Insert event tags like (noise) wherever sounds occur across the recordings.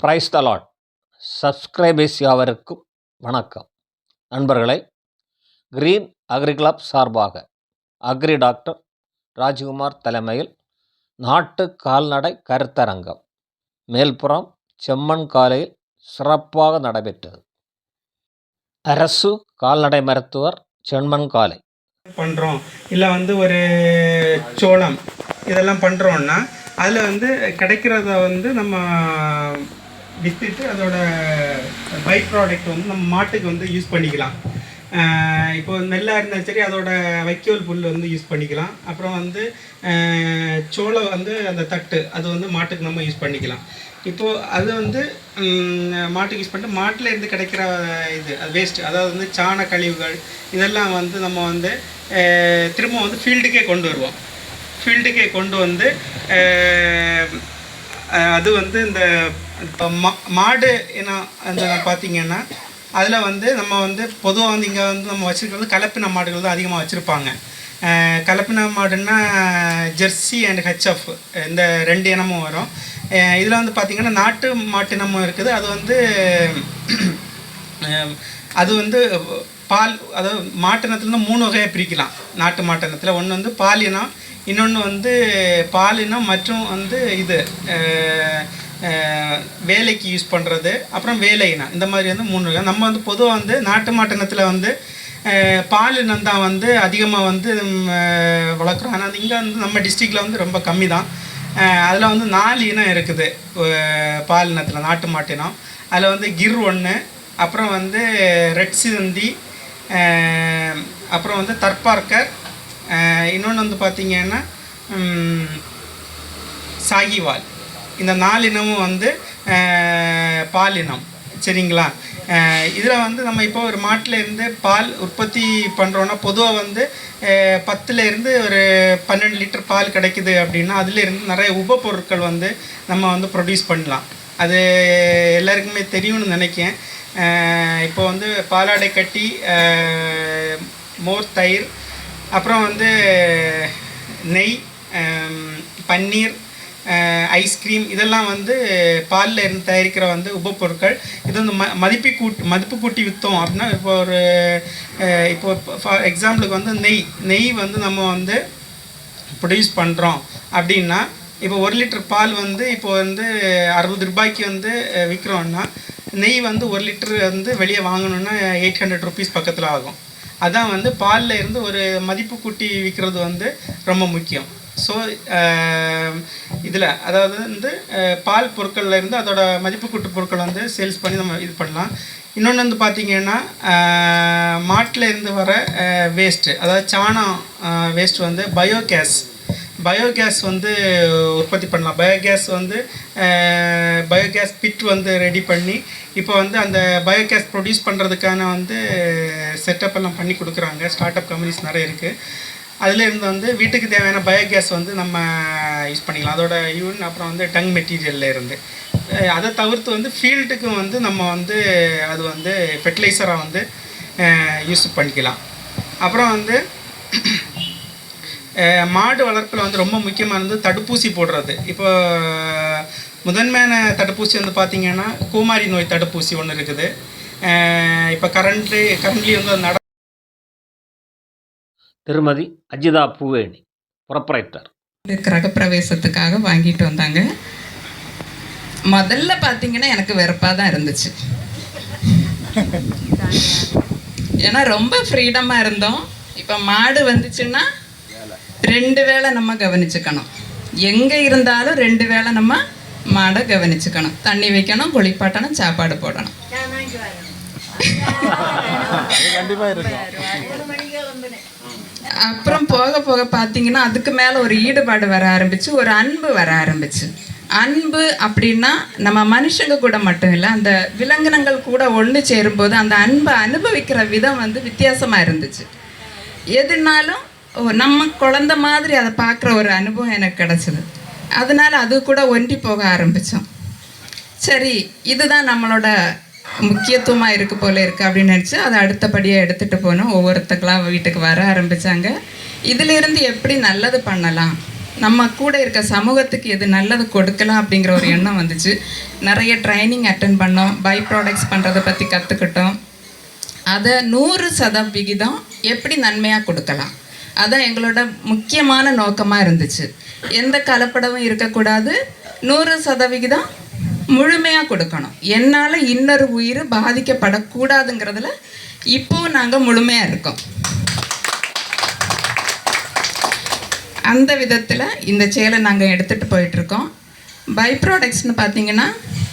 Price தலாட் subscribers யாவருக்கும் வணக்கம். நண்பர்களை கிரீன் அக்ரி கிளப் சார்பாக அக்ரி டாக்டர் ராஜ்குமார் தலைமையில் நாட்டு கால்நடை கருத்தரங்கம் மேல்புறம் செம்மண் காலையில் சிறப்பாக நடைபெற்றது. அரசு கால்நடை மருத்துவர் செம்மண் காலை. பண்ணுறோம் இல்லை வந்து ஒரு சோளம் இதெல்லாம் பண்ணுறோன்னா அதில் வந்து கிடைக்கிறத வந்து நம்ம விற்றுட்டு அதோட பை ப்ராடக்ட் வந்து நம்ம மாட்டுக்கு வந்து யூஸ் பண்ணிக்கலாம். இப்போ நெல்லாக இருந்தாலும் சரி அதோட வைக்கோல் புல் வந்து யூஸ் பண்ணிக்கலாம். அப்புறம் வந்து சோளம் வந்து அந்த தட்டு அது வந்து மாட்டுக்கு நம்ம யூஸ் பண்ணிக்கலாம். இப்போது அது வந்து மாட்டுக்கு யூஸ் பண்ணிட்டு மாட்டில் இருந்து கிடைக்கிற இது அது வேஸ்ட் அதாவது வந்து சாண கழிவுகள் இதெல்லாம் வந்து நம்ம வந்து திரும்ப வந்து ஃபீல்டுக்கே கொண்டு வருவோம். ஃபீல்டுக்கே கொண்டு வந்து அது வந்து இந்த இப்போ மா மாடு என்ன அந்த பார்த்தீங்கன்னா அதில் வந்து நம்ம வந்து பொதுவாக வந்து இங்கே வந்து நம்ம வச்சுருக்கிறது கலப்பின மாடுகள் தான் அதிகமாக வச்சுருப்பாங்க. கலப்பின மாடுன்னா ஜெர்சி அண்ட் ஹெச்எஃப் இந்த ரெண்டு இனமும் வரும். இதில் வந்து பார்த்திங்கன்னா நாட்டு மாட்டு இனமும் இருக்குது. அது வந்து அது வந்து பால் அதாவது மாட்டினத்துலேருந்து மூணு வகையாக பிரிக்கலாம். நாட்டு மாட்டினத்தில் ஒன்று வந்து பால் இனம் இன்னொன்று வந்து பால் இனம் மற்றும் வந்து இது வேலைக்கு யூஸ் பண்ணுறது அப்புறம் வேலை இனம் இந்த மாதிரி வந்து மூணு வகை. நம்ம வந்து பொதுவாக வந்து நாட்டு மாட்டினத்தில் வந்து பாலினம் பால் தான் வந்து அதிகமாக வந்து வளர்க்குறோம். ஆனால் இங்கே வந்து நம்ம டிஸ்ட்ரிக்டில் வந்து ரொம்ப கம்மி தான் அதில் வந்து நாலு இனம் இருக்குது பாலினத்தில் பால் இனத்தில் நாட்டு மாட்டினம். அதில் வந்து கிர் ஒன்று அப்புறம் வந்து ரெட் சிதந்தி அப்புறம் வந்து தற்பார்க்கர் இன்னொன்று வந்து பார்த்திங்கன்னா சாகிவால். இந்த நாலு இனமும் வந்து பாலினம். பால் இனம் சரிங்களா இதில் வந்து நம்ம இப்போ ஒரு மாட்டில் இருந்து பால் உற்பத்தி பண்ணுறோன்னா பொதுவாக வந்து பத்துலேருந்து ஒரு பன்னெண்டு லிட்டர் பால் கிடைக்குது அப்படின்னா அதுலேருந்து நிறைய உப பொருட்கள் வந்து நம்ம வந்து ப்ரொடியூஸ் பண்ணலாம். அது எல்லாருக்குமே தெரியும்னு நினைக்கிறேன். இப்போ வந்து பாலாடை கட்டி மோர் தயிர் அப்புறம் வந்து நெய் பன்னீர் ஐஸ்கிரீம் இதெல்லாம் வந்து பாலில் இருந்து தயாரிக்கிற வந்து உபப்பொருட்கள். இது வந்து ம மதிப்பு கூட்டி மதிப்பு கூட்டி விற்றோம் அப்படின்னா இப்போ ஒரு இப்போ ஃபார் எக்ஸாம்பிளுக்கு வந்து நெய் நெய் வந்து நம்ம வந்து ப்ரொடியூஸ் பண்ணுறோம் அப்படின்னா இப்போ ஒரு லிட்டர் பால் வந்து இப்போ வந்து அறுபது ரூபாய்க்கு வந்து விற்கிறோன்னா நெய் வந்து ஒரு லிட்டர் வந்து வெளியே வாங்கணுன்னா எயிட் ஹண்ட்ரட் ருபீஸ் பக்கத்தில் ஆகும். அதான் வந்து பாலில் இருந்து ஒரு மதிப்பு கூட்டி விற்கிறது வந்து ரொம்ப முக்கியம். ஸோ um, இதில் அதாவது வந்து பால் பொருட்களில் இருந்து அதோட மதிப்பு கூட்டு பொருட்கள் வந்து சேல்ஸ் பண்ணி நம்ம இது பண்ணலாம். இன்னொன்று வந்து பார்த்திங்கன்னா மாட்டில் இருந்து வர வேஸ்ட்டு அதாவது சாணம் வேஸ்ட் வந்து பயோகேஸ் பயோகேஸ் வந்து உற்பத்தி பண்ணலாம். பயோகேஸ் வந்து பயோகேஸ் பிட் வந்து ரெடி பண்ணி இப்போ வந்து அந்த பயோகேஸ் ப்ரொடியூஸ் பண்ணுறதுக்கான வந்து செட்டப் எல்லாம் பண்ணி கொடுக்குறாங்க. ஸ்டார்ட் அப் கம்பெனிஸ் நிறைய இருக்குது அதுலேருந்து வந்து வீட்டுக்கு தேவையான பயோகேஸ் வந்து நம்ம யூஸ் பண்ணிக்கலாம். அதோட யூன் அப்புறம் வந்து டங் மெட்டீரியல்ல இருந்து. அதை தவிர்த்து வந்து ஃபீல்டுக்கும் வந்து நம்ம வந்து அது வந்து ஃபெர்டிலைசராக வந்து யூஸ் பண்ணிக்கலாம். அப்புறம் வந்து மாடு வளர்ப்பில் வந்து ரொம்ப முக்கியமானது தடுப்பூசி போடுறது. இப்போ முதன்மையான தடுப்பூசி வந்து பார்த்திங்கன்னா கூமாரி நோய் தடுப்பூசி ஒன்று இருக்குது. இப்போ கரண்ட்லி கரண்ட்லி வந்து அது நட திருமதி அஜிதா பூவேணி புரப்பரைட்டர் கிரகப்பிரவேசத்துக்காக வாங்கிட்டு வந்தாங்க. முதல்ல பார்த்தீங்கன்னா எனக்கு வெறுப்பாக தான் இருந்துச்சு. ஏன்னா ரொம்ப ஃப்ரீடமாக இருந்தோம். இப்போ மாடு வந்துச்சுன்னா ரெண்டு வேளை நம்ம கவனிச்சுக்கணும். எங்கே இருந்தாலும் ரெண்டு வேளை நம்ம மாடை கவனிச்சுக்கணும். தண்ணி வைக்கணும் குளிப்பாட்டணும் சாப்பாடு போடணும். அப்புறம் போக போக பார்த்தீங்கன்னா அதுக்கு மேலே ஒரு ஈடுபாடு வர ஆரம்பிச்சு ஒரு அன்பு வர ஆரம்பிச்சு. அன்பு அப்படின்னா நம்ம மனுஷங்க கூட மட்டும் இல்லை அந்த விலங்கினங்கள் கூட ஒன்று சேரும்போது அந்த அன்பை அனுபவிக்கிற விதம் வந்து வித்தியாசமாக இருந்துச்சு. எதுனாலும் நம்ம குழந்த மாதிரி அதை பார்க்குற ஒரு அனுபவம் எனக்கு கிடச்சிது. அதனால அது கூட ஒன்றி போக ஆரம்பித்தோம் சரி இதுதான் நம்மளோட முக்கியத்துவமாக இருக்கு போல இருக்கு அப்படின்னு நினச்சி அதை அடுத்தபடியாக எடுத்துகிட்டு போனோம் ஒவ்வொருத்தக்கெலாம் வீட்டுக்கு வர ஆரம்பித்தாங்க இதிலிருந்து எப்படி நல்லது பண்ணலாம்? நம்ம கூட இருக்க சமூகத்துக்கு எது நல்லது கொடுக்கலாம் அப்படிங்கிற ஒரு எண்ணம் வந்துச்சு. நிறைய ட்ரைனிங் அட்டன் பண்ணோம். பை ப்ராடக்ட்ஸ் பண்ணுறதை பற்றி கற்றுக்கிட்டோம் அதை நூறு சதவிகிதம் எப்படி நன்மையாக கொடுக்கலாம்? அதான் எங்களோட முக்கியமான நோக்கமாக இருந்துச்சு. எந்த கலப்படமும் இருக்கக்கூடாது. நூறு சதவிகிதம் முழுமையாக கொடுக்கணும். என்னால் இன்னொரு உயிர் பாதிக்கப்படக்கூடாதுங்கிறதுல இப்போவும் நாங்கள் முழுமையாக இருக்கோம். அந்த விதத்தில் இந்த செயலை நாங்கள் எடுத்துகிட்டு போயிட்டுருக்கோம். பை ப்ராடக்ட்ஸ்னு பார்த்தீங்கன்னா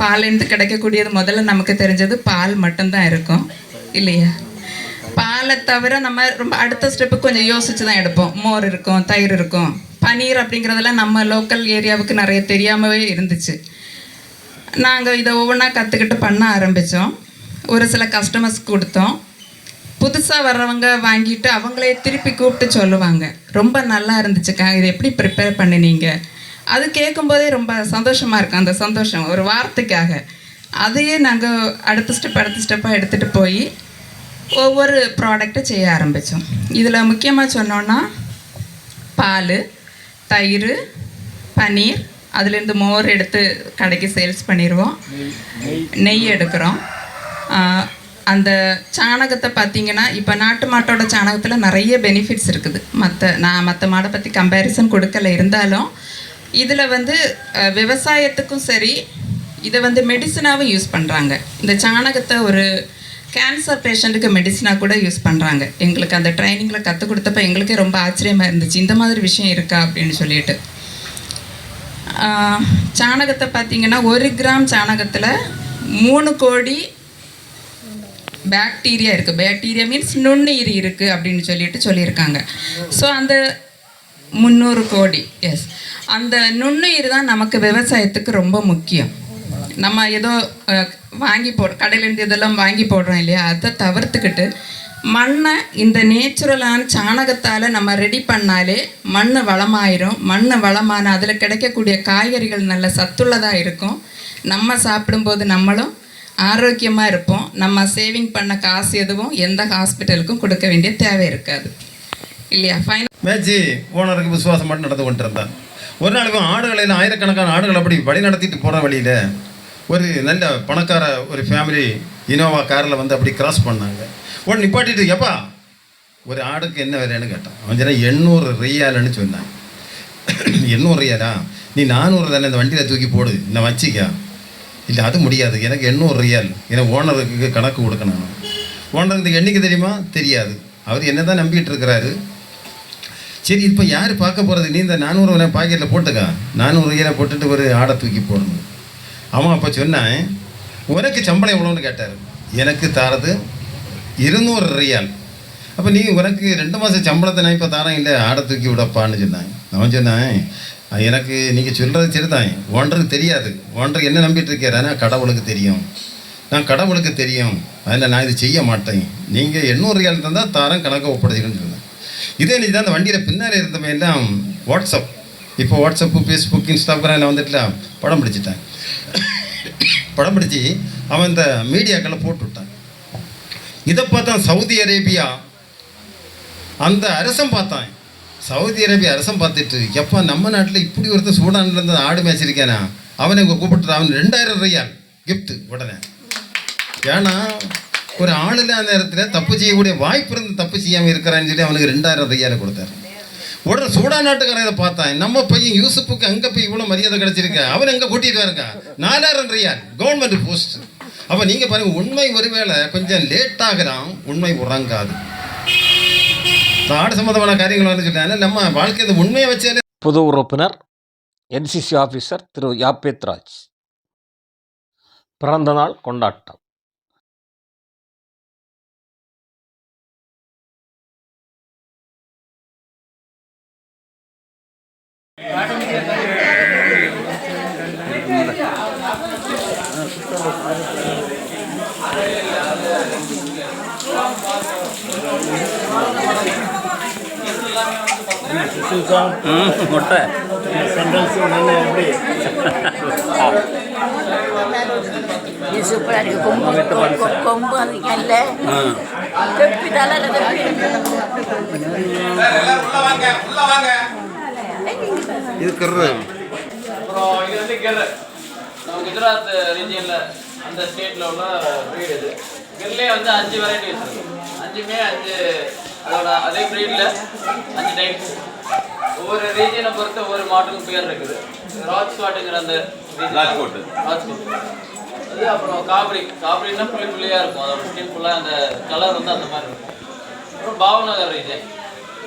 பாலேருந்து கிடைக்கக்கூடியது முதல்ல நமக்கு தெரிஞ்சது பால் மட்டும்தான் இருக்கும். இல்லையா? பாலை தவிர நம்ம ரொம்ப அடுத்த ஸ்டெப்பு கொஞ்சம் யோசித்து தான் எடுப்போம். மோர் இருக்கும் தயிர் இருக்கும். பனீர் அப்படிங்கிறதெல்லாம் நம்ம லோக்கல் ஏரியாவுக்கு நிறைய தெரியாமவே இருந்துச்சு. நாங்கள் இதை ஒவ்வொன்றா கற்றுக்கிட்டு பண்ண ஆரம்பித்தோம் ஒரு சில கஸ்டமர்ஸ் கொடுத்தோம். புதுசாக வர்றவங்க வாங்கிட்டு அவங்களே திருப்பி கூப்பிட்டு சொல்லுவாங்க. ரொம்ப நல்லா இருந்துச்சுக்கா இதை எப்படி ப்ரிப்பேர் பண்ணினீங்க? அது கேட்கும்போதே ரொம்ப சந்தோஷமாக இருக்கும் அந்த சந்தோஷம் ஒரு வார்த்தைக்காக. அதையே நாங்கள் அடுத்த ஸ்டெப் அடுத்த ஸ்டெப்பாக எடுத்துகிட்டு போய் ஒவ்வொரு ப்ராடக்ட்டை செய்ய ஆரம்பித்தோம் இதில் முக்கியமாக சொன்னோன்னா பால் தயிர் பன்னீர் அதுலேருந்து மோர் எடுத்து கடைக்கு சேல்ஸ் பண்ணிடுவோம். நெய் எடுக்கிறோம். அந்த சாணகத்தை பார்த்தீங்கன்னா இப்போ நாட்டு மாட்டோட சாணகத்தில் நிறைய பெனிஃபிட்ஸ் இருக்குது. மற்ற நான் மற்ற மாடை பற்றி கம்பேரிசன் கொடுக்கல இருந்தாலும் இதில் வந்து விவசாயத்துக்கும் சரி இதை வந்து மெடிசனாகவும் யூஸ் பண்ணுறாங்க இந்த சாணகத்தை ஒரு கேன்சர் பேஷண்ட்டுக்கு மெடிசனாக கூட யூஸ் பண்ணுறாங்க எங்களுக்கு அந்த ட்ரைனிங்கில் கற்றுக் கொடுத்தப்ப எங்களுக்கே ரொம்ப ஆச்சரியமாக இருந்துச்சு. இந்த மாதிரி விஷயம் இருக்கா அப்படின்னு சொல்லிட்டு. சாணகத்தை பார்த்தீங்கன்னா ஒரு கிராம் சாணகத்தில் மூணு கோடி பேக்டீரியா இருக்குது பேக்டீரியா மீன்ஸ் நுண்ணுயிர் இருக்குது அப்படின்னு சொல்லிட்டு சொல்லியிருக்காங்க. ஸோ அந்த முந்நூறு கோடி எஸ் அந்த நுண்ணுயிர் தான் நமக்கு விவசாயத்துக்கு ரொம்ப முக்கியம். நம்ம ஏதோ வாங்கி போடு கடையிலேருந்து இதெல்லாம் வாங்கி போடுறோம் இல்லையா? அதை தவிர்த்துக்கிட்டு மண்ணை இந்த நேச்சுரலான சாணகத்தால் நம்ம ரெடி பண்ணாலே மண் வளமாயிரும். மண் வளமான அதில் கிடைக்கக்கூடிய காய்கறிகள் நல்ல சத்துள்ளதாக இருக்கும். நம்ம சாப்பிடும்போது நம்மளும் ஆரோக்கியமாக இருப்போம். நம்ம சேவிங் பண்ண காசு எதுவும் எந்த ஹாஸ்பிட்டலுக்கும் கொடுக்க வேண்டிய தேவை இருக்காது. இல்லையா? ஃபைனல் மேட்சி ஓனருக்கு விசுவாசம் மட்டும் நடந்து கொண்டு இருந்தான் ஒரு நாளுக்கும் ஆடுகளையில் ஆயிரக்கணக்கான ஆடுகள் அப்படி வழி நடத்திட்டு போகிற வழியில் ஒரு நல்ல பணக்கார ஒரு ஃபேமிலி இனோவா காரில் வந்து அப்படி கிராஸ் பண்ணாங்க. உடனே நிப்பாட்டிட்டு எப்பா ஒரு ஆடுக்கு என்ன வேலைன்னு கேட்டான். அவன் சொன்னால் எண்ணூறு ரியாலுன்னு சொன்னான். (clears throat) எண்ணூறு ரியாலா? நீ நானூறு தானே இந்த வண்டியில் தூக்கி போடு. இந்த வச்சிக்கா? இல்லை அது முடியாது. எனக்கு எண்ணூறு ரியால். எனக்கு ஓனருக்கு கணக்கு கொடுக்கணும் ஓனருக்கு இந்த எண்ணிக்கை தெரியுமா? தெரியாது. அவர் என்ன தான் நம்பிக்கிட்டு இருக்கிறாரு. சரி இப்போ யார் பார்க்க போகிறது நீ இந்த நானூறு பாக்கெட்டில் போட்டுக்கா. நானூறு ரியாலை போட்டுட்டு ஒரு ஆடை தூக்கி போடணும். அவன் அப்போ சொன்னான் உனக்கு சம்பளம் எவ்வளோன்னு கேட்டார். எனக்கு தாரது இருநூறு ரியால். அப்போ நீ உனக்கு ரெண்டு மாதம் சம்பளத்தை நான் இப்போ தாரேன் இல்லை ஆடை தூக்கி விடப்பான்னு சொன்னாங்க அவன் சொன்னான் எனக்கு நீங்கள் சொல்கிறது சரிதான். ஒன்றருக்கு தெரியாது. ஒன்றரை என்ன நம்பிட்டு இருக்கார் ஆனால் கடவுளுக்கு தெரியும். நான் கடவுளுக்கு தெரியும். அதில் நான் இது செய்ய மாட்டேன். நீங்கள் எண்ணூறு ரியால் தந்தால் தாரேன் கணக்கை ஒப்படைச்சிக்கணும்னு சொன்னேன். இதே நீ தான் அந்த வண்டியில் பின்னாடி இருந்தவன் எல்லாம் வாட்ஸ்அப் இப்போ வாட்ஸ்அப்பு ஃபேஸ்புக் இன்ஸ்டாகிராமில் வந்துட்டுல படம் பிடிச்சிட்டேன் படம் பிடிச்சி அவன் இந்த மீடியாக்களை போட்டு விட்டான் இதை பார்த்தான் சவுதி அரேபியா. அந்த அரசன் பார்த்தான். சவுதி அரேபியா அரசன் பார்த்துட்டு எப்போ நம்ம நாட்டில் இப்படி ஒருத்தன் சூடானில் இருந்து ஆடு மேய்ச்சிருக்கானா? அவனை இங்கே கூப்பிட்டு அவன் ரெண்டாயிரம் ரியால் கிஃப்ட் உடனே. ஏன்னா ஒரு ஆள் இல்லாத நேரத்தில் தப்பு செய்யக்கூடிய வாய்ப்பு இருந்து தப்பு செய்யாமல் இருக்கிறான்னு சொல்லி அவனுக்கு ரெண்டாயிரம் ரியாலை கொடுத்தாரு. உடனே சூடா நாட்டுக்காரன் இதை பார்த்தான். நம்ம பையன் யூசுப்புக்கு அங்கே போய் இவ்வளோ மரியாதை கிடைச்சிருக்க? அவன் எங்கே கூட்டிகிட்டு வரங்க? நாலாயிரம் ரியால் கவர்மெண்ட் போஸ்ட் அப்போ நீங்கள் பாருங்கள் உண்மை ஒருவேளை கொஞ்சம் லேட் ஆகலாம் உண்மை உறங்காது. ஆடு சம்மந்தமான காரியங்கள் வந்து சொல்லிட்டாங்க நம்ம வாழ்க்கை உண்மையை வச்சே புது உறுப்பினர் என்சிசி ஆஃபீஸர் திரு யாப்பேத்ராஜ் பிறந்த பிறந்தநாள் கொண்டாட்டம். முட்டை இது சூப்பராக இருக்கு. கொம்பு கொம்பு அதுக்கல்ல தெப்பி தலையில தெப்பி இது கரு அப்புறம் இது வந்து கெர் நம்ம குஜராத் ரீஜியனில் அந்த ஸ்டேட்டில் உள்ள ப்ரீடு இது. கெர்லேயே வந்து அஞ்சு வெரைட்டிஸ் இருக்கு. அஞ்சுமே அஞ்சு அதோட அதே ப்ரீடில் அஞ்சு டைப்ஸ் ஒவ்வொரு ரீஜியனை பொறுத்து ஒவ்வொரு மாட்டுக்கும் பேர் இருக்குது. ராஜ்காட்டுங்கிற அந்த ராஜ்கோட் ராஜ்கோட் அது அப்புறம் காபரி. காபரின்னா புள்ளி புள்ளியாக இருக்கும். அதோட ஸ்கின் ஃபுல்லாக அந்த கலர் வந்து அந்த மாதிரி இருக்கும். அப்புறம் பாவநகர் ரீஜன்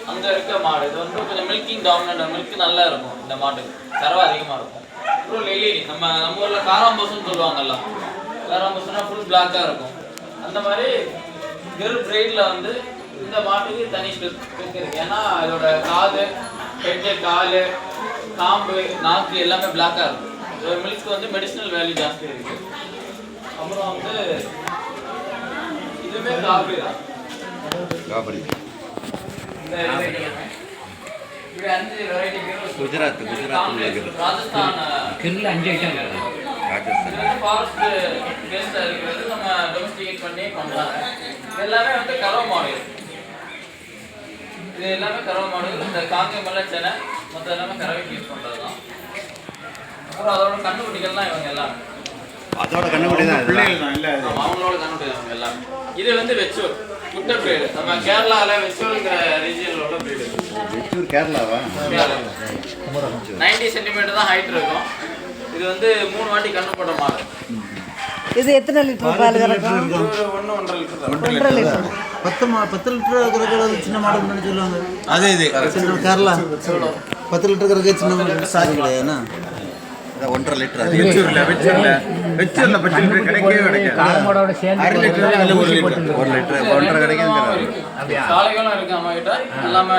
அங்கே இருக்க மாடு. இது வந்து கொஞ்சம் மில்கிங் டாமினண்ட் மில்க் நல்லா இருக்கும் இந்த மாட்டுக்கு. தரவா அதிகமாக இருக்கும். அப்புறம் லெலி நம்ம நம்ம ஊரில் காராம்பசுன்னு சொல்லுவாங்கல்ல. காராம்பசுனா ஃபுல் பிளாக்காக இருக்கும். அந்த மாதிரி கெரு பிரெயிடில் வந்து இந்த மாட்டுக்கு தனி ஸ்பெசிஃபிக் இருக்குது ஏன்னா இதோட காது ஹெட்டு கால் காம்பு நாக்கு எல்லாமே பிளாக்காக இருக்கும். இதோட மில்க் வந்து மெடிசினல் வேல்யூ ஜாஸ்தி இருக்குது அப்புறம் வந்து இதுவுமே காபி தான். இந்த குஜராத், குஜராத்ல இருக்குது. ராஜஸ்தான். கிரில் அஞ்சு ஐட்டம் இருக்கிறது நம்ம டொமஸ்டிகேட் பண்ணி பண்ணலாம். எல்லாமே வந்து கறவை மாடு. இது எல்லாமே கறவை மாடு. இந்த காங்கை மலை சென்னை மற்ற எல்லாமே கறவைக்கு யூஸ் பண்ணுறது தான் அப்புறம் அதோட கண்ணுக்குட்டிகள்லாம் இவங்க எல்லாம். அதோட கண்டுபிடி தான் இதெல்லாம். ஆமா, அவங்களோட கண்ணுக்குட்டி இவங்க எல்லாம். இது வந்து வெச்சூர் பிரீடு நம்ம கேரளாவில் வெச்சூருங்கிற ரீஜியனில் உள்ள பிரீடு வெச்சூர் கேரளாவா? நைன்டி சென்டிமீட்டர் தான் ஹைட் இருக்கும். இது வந்து மூணு வாட்டி கண்ணு போட்ட மாடு. இது எத்தனை லிட்டர் பால் கறக்கும்? ஒன்று ஒன்றரை லிட்டர் தான். ஒன்றரை லிட்டர். பத்து மா பத்து லிட்டர் கறக்கிறது சின்ன மாடு முன்னாடி சொல்லுவாங்க. அதே இது. சின்ன கேரளா. பத்து லிட்டர் கறக்க சின்ன மாடு. சாரி கிடையாதுண்ணா. ஒன்றரை லிட்டர் வெச்சூர்ல வெச்சூர்ல. வெச்சூர்ல பத்து லிட்டர் கிடைக்கவே கிடைக்காது. அரை லிட்டர் இல்ல ஒரு லிட்டர். ஒரு லிட்டர் ஒன்றரை கிடைக்கும் சாலைகளும் இருக்கு நம்ம கிட்ட எல்லாமே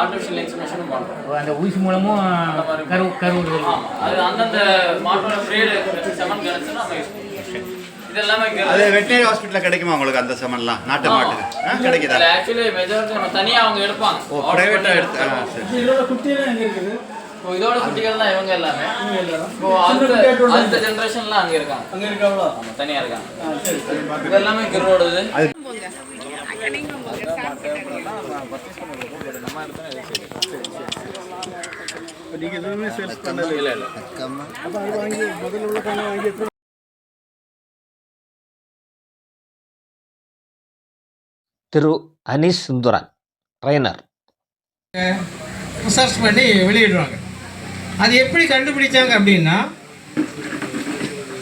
ஆர்டிஃபிஷியல் இன்சுலேஷனும் பண்ணுறோம். அந்த ஊசி மூலமும் கரு ஆமாம் அது அந்தந்த மாட்டோட பிரீடு செமன் கிடச்சுன்னா நம்ம யூஸ் பண்ணுவோம் இது எல்லாமே அது வெட்டினரி ஹாஸ்பிட்டலில் கிடைக்குமா உங்களுக்கு அந்த செமன்லாம் நாட்டு மாட்டுக்கு? ஆ, கிடைக்குதா? ஆக்சுவலி மெஜாரிட்டி நம்ம தனியாக அவங்க எடுப்பாங்க. ஓ ப்ரைவேட்டாக எடுத்து இதோட குட்டிகள் தான் இவங்க எல்லாமே? இப்போ அடுத்த அடுத்த ஜென்ரேஷன்லாம் அங்கே இருக்காங்க. அங்கே இருக்காங்களா? ஆமாம் தனியாக இருக்காங்க. இது எல்லாமே கிரோடுது. இல்லை. இல்லை திரு அனீஸ் சுந்துரன் ட்ரைனர் ரிசர்ச் பண்ணி வெளியிடுவாங்க. அது எப்படி கண்டுபிடிச்சாங்க அப்படின்னா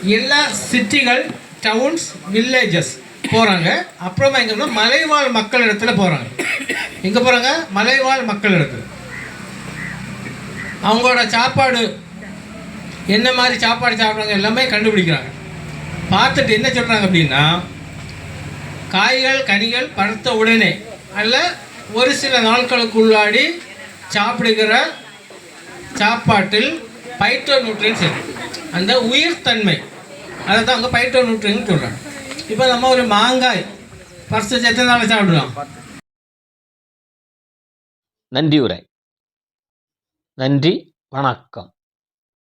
எல்லா சிட்டிகள் டவுன்ஸ் வில்லேஜஸ் போகிறாங்க அப்புறமா எங்கே மலைவாழ் மக்கள் இடத்துல போகிறாங்க எங்கே போகிறாங்க மலைவாழ் மக்கள் இடத்துல. அவங்களோட சாப்பாடு என்ன மாதிரி சாப்பாடு சாப்பிட்றாங்க எல்லாமே கண்டுபிடிக்கிறாங்க. பார்த்துட்டு என்ன சொல்கிறாங்க அப்படின்னா காய்கள் கனிகள் பழுத்த உடனே அல்ல ஒரு சில நாட்களுக்குள்ளாடி சாப்பிடுகிற சாப்பாட்டில் பைட்ரோ நியூட்ரியன்ஸ் இருக்கு அந்த உயிர்த்தன்மை. அதை தான் அங்கே பைட்ரோ நியூட்ரியன் சொல்கிறாங்க இப்போ நம்ம ஒரு மாங்காய். பர்சு எத்தனை நாள் சாப்பிடலாம் நன்றி உரை. நன்றி வணக்கம்.